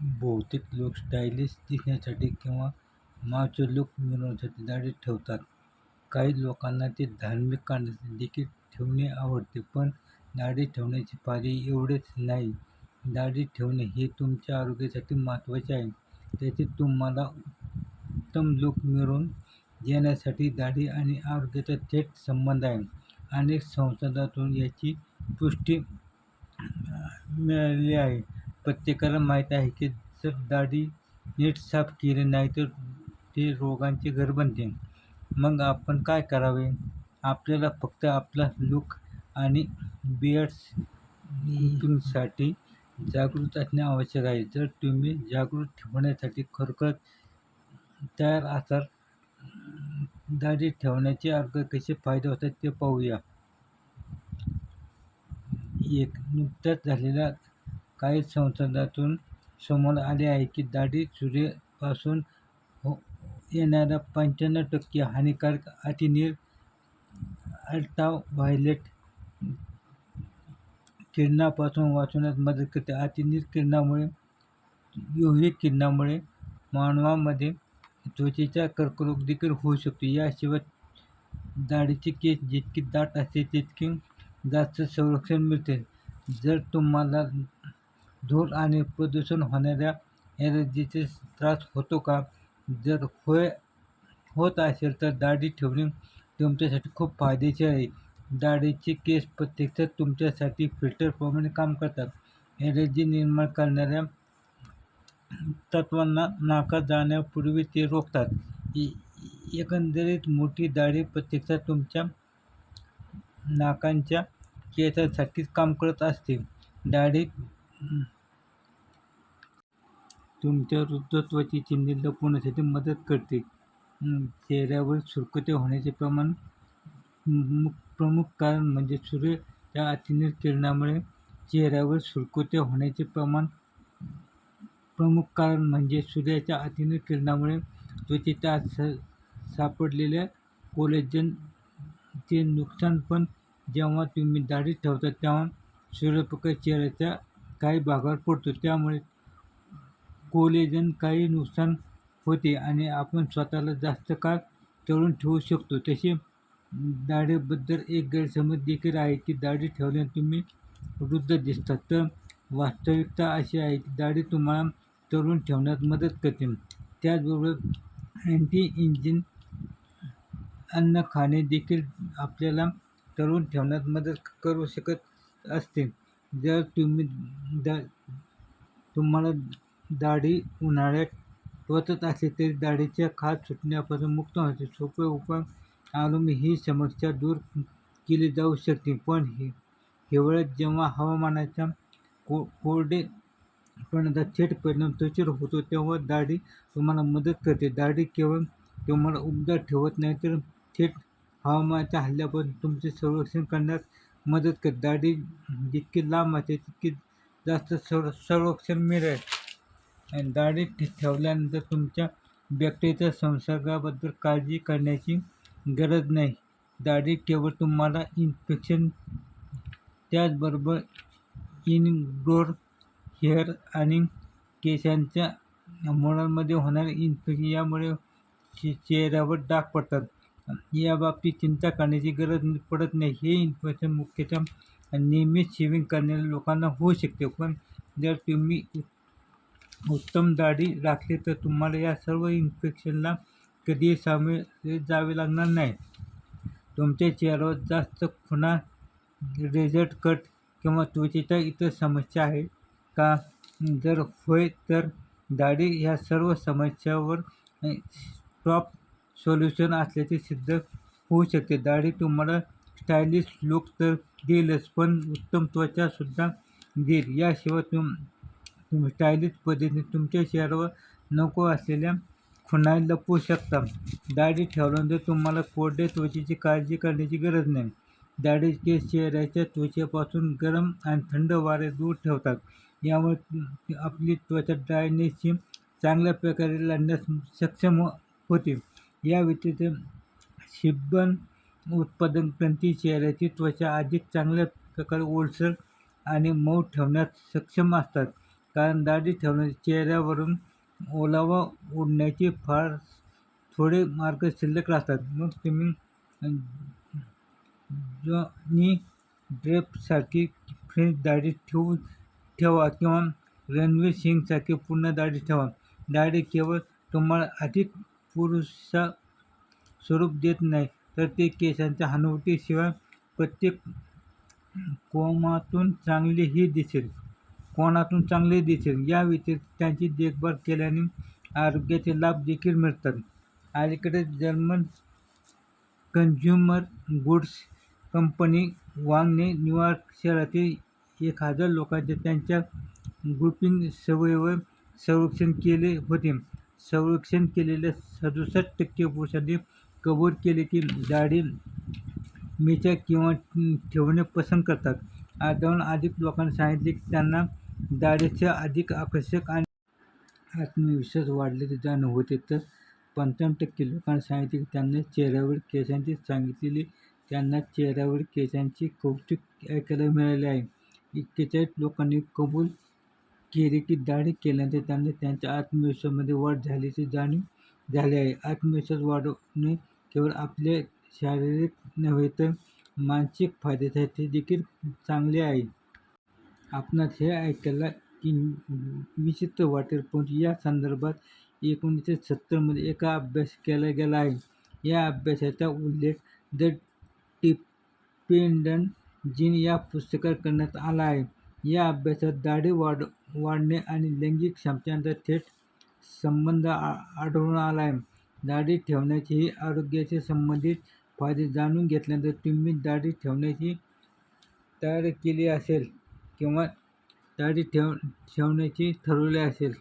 बहुतेक लोक स्टायलिश दिसण्यासाठी किंवा माचो लूक मिळवण्यासाठी दाढी ठेवतात. काही लोकांना ते धार्मिक कारणासाठी देखील ठेवणे आवडते. पण दाढी ठेवण्याची पायरी एवढेच नाही. दाढी ठेवणे हे तुमच्या आरोग्यासाठी महत्त्वाचे आहे. त्याचे तुम्हाला उत्तम लूक मिळवून देण्यासाठी दाढी आणि आरोग्याचा थेट संबंध आहे. अनेक संशोधनातून याची पुष्टी मिळाली आहे. प्रत्येकाला माहीत आहे की जर दाढी नीट साफ केली नाही तर ते रोगांचे घर बनते. मग आपण काय करावे? आपल्याला फक्त आपला लूक आणि बिअर्ड जागृत असणे आवश्यक आहे. जर तुम्ही जागृत ठेवण्यासाठी खरोखर तयार असाल, दाढी ठेवण्याचे अर्ग कसे फायदे होतात ते पाहूया. एक नुकत्याच झालेल्या काही संशोधनातून समोर आले आहे की दाढी सूर्यापासून हो- येणाऱ्या पंच्याण्णव टक्के हानिकारक अतिनील व्हायलेट किरणापासून वाचवण्यास मदत करते. अतिनील किरणामुळे यूव्ही किरणामुळे मानवामध्ये त्वचेचा कर्करोग देखील होऊ शकतो. याशिवाय दाढीचे केस जितकी दाट असते तितकी जास्त संरक्षण मिळते. जर तुम्हाला धूळ आणि प्रदूषण होणाऱ्या ॲलर्जीचा त्रास होतो का? जर होय होत असेल तर दाढी ठेवणे तुमच्यासाठी खूप फायदेशीर आहे. दाढीचे केस प्रत्यक्षात तुमच्यासाठी फिल्टरप्रमाणे काम करतात. ॲलर्जी निर्माण करणाऱ्या तत्त्वांना नाकात जाण्यापूर्वी ते रोखतात. एकंदरीत मोठी दाढी प्रत्यक्षात तुमच्या नाकांच्या केसांसाठीच काम करत असते. दाढीत तुमच्या वृद्ध चिन्हे लपवण्यासाठी मदत करते. चेहऱ्यावर सुरकुत्या होण्याचे प्रमाण प्रमुख कारण म्हणजे सूर्याच्या अतिनील किरणामुळे चेहऱ्यावर सुरकुत्या होण्याचे प्रमाण प्रमुख कारण म्हणजे सूर्याच्या अतिनील किरणामुळे त्वचेच्या स सापडलेल्या कोलेजनचे नुकसान. पण जेव्हा तुम्ही दाढी ठेवता तेव्हा सूर्यप्रकाश चेहऱ्याच्या काही भागावर पडतो. त्यामुळे कोलेजन काही नुकसान होते आणि आपण स्वतःला जास्त काळ तळून ठेवू शकतो. तसे दाढीबद्दल एक गैरसमज देखील आहे की दाढी ठेवल्याने तुम्ही वृद्ध दिसतात तर वास्तविकता अशी आहे की दाढी तुम्हाला तरुण ठेवण्यात मदत करते. त्याचबरोबर अँटी इंजिन अन्न खाणे देखील आपल्याला तरुण ठेवण्यात मदत करू शकत असते. जर तुम्ही दा तुम्हाला दाढी उन्हाळ्यात टोचत असेल तरी दाढीच्या खाज सुटण्यापासून मुक्त होते सोपे उपाय अवलंबून ही समस्या दूर केली जाऊ शकते. पण हे हिवाळ्यात जेव्हा हवामानाच्या को कोरडेपणाचा थेट परिणाम त्वचेवर होतो तेव्हा दाढी तुम्हाला मदत करते. दाढी केवळ तुम्हाला उबदार ठेवत नाही तर थेट हवामानाच्या हल्ल्यापासून तुमचे संरक्षण करण्यास मदत करते. दाढी जितकी लांब असते तितकी जास्त संरक्षण मिळेल. दाढी ठेवल्यानंतर तुमच्या बॅक्टेरियाच्या संसर्गाबद्दल काळजी करण्याची गरज नाही. दाढी केवळ तुम्हाला इन्फेक्शन त्याचबरोबर इनग्रोर हेअर आणि केसांच्या मुळांमध्ये होणारे इन्फेक्शन यामुळे चेहऱ्यावर डाग पडतात याबाबतीत चिंता करण्याची गरज पडत नाही. हे इन्फेक्शन मुख्यतः नियमित शेविंग करणाऱ्या लोकांना होऊ शकते. पण जर तुम्ही उत्तम दाढी राखली तर तुम्हाला या सर्व इन्फेक्शनला कधीही सामोरे जावे लागणार नाही. तुमच्या चेहऱ्यावर जास्त खुणा, रेझर्ट कट किंवा त्वचेच्या इतर समस्या आहे का? जर होय तर दाढी ह्या सर्व समस्यावर टॉप सोल्युशन असल्याचे सिद्ध होऊ शकते. दाढी तुम्हाला स्टायलिश लुक तर देईलच पण उत्तम त्वचासुद्धा देईल. याशिवाय तुम तुम्ही स्टायलिश पद्धतीने तुमच्या चेहऱ्यावर नको असलेल्या खुणाई लपवू शकता. दाढी ठेवल्यानंतर तुम्हाला कोरड्या त्वचेची काळजी करण्याची गरज नाही. दाढीचे केस चेहऱ्याच्या त्वचेपासून गरम आणि थंड वारे दूर ठेवतात. यामुळे आपली त्वचा ड्रायनेसशी चांगल्या प्रकारे लढण्यास सक्षम होते. याव्यतिरिक्त शिब्बन उत्पादन ग्रंथी चेहऱ्याची त्वचा अधिक चांगल्या प्रकारे ओलसर आणि मऊ ठेवण्यात सक्षम असतात. कारण दाढी ठेवण्याच्या चेहऱ्यावरून ओलावा उडण्याचे फार थोडे मार्ग शिल्लक राहतात मग तुम्ही जॉनी ड्रेपसारखी फ्रेंच दाढी ठेवू ठेवा किंवा रणवीर सिंगसारखी पूर्ण दाढी ठेवा दाढी केवळ तुम्हाला अधिक पुरुषा स्वरूप देत नाही. तर ते केसांच्या हनुवटीशिवाय प्रत्येक कोमातून चांगलीही दिसेल. कोणातून चांगले दिसेल. या व्यतिरिक्त त्यांची देखभाल केल्याने आरोग्याचे लाभ देखील मिळतात. अलीकडे जर्मन कन्झ्युमर गुड्स कंपनी वांगने न्यूयॉर्क शहरातील एक हजार लोकांचे त्यांच्या ग्रुपिंग सवयीवर संरक्षण केले होते. संरक्षण केलेल्या सदुसष्ट टक्के पुरुषांनी कबूल केले की दाढी मिशा किंवा ठेवणे पसंत करतात. अर्ध्याहून अधिक लोकांनी सांगितले की त्यांना दाढीचे अधिक आकर्षक आणि आत्मविश्वास वाढल्याचे जाणीव होते. तर पंचावन्न टक्के लोकांनी सांगितले की त्यांना चेहऱ्यावर केसांची सांगितलेली त्यांना चेहऱ्यावर केसांची कौतुक ऐकायला मिळाले आहे. एक्केचाळीस लोकांनी कबूल केले दाढी केल्याने त्यांना त्यांच्या आत्मविश्वासामध्ये वाढ झाल्याची जाणीव झाली आहे. आत्मविश्वास वाढवणे केवळ आपले शारीरिक नव्हे तर मानसिक फायद्यासाठी देखील चांगले आहे. आपणास हे ऐकायला की विचित्र वाटेल परंतु या संदर्भात एकोणीसशे सत्तरमध्ये एका अभ्यास केला गेला आहे. या अभ्यासाचा उल्लेख द डिपेंडंट जीन या पुस्तकात करण्यात आला आहे. या अभ्यासात दाढी वाढ वाढणे आणि लैंगिक क्षमतांचा थेट संबंध आ आढळून आला आहे दाढी ठेवण्याचेही आरोग्याशी संबंधित फायदे जाणून घेतल्यानंतर तुम्ही दाढी ठेवण्याची तयारी केली असेल किंवा दाढी ठेव ठेवण्याची ठरवले असेल.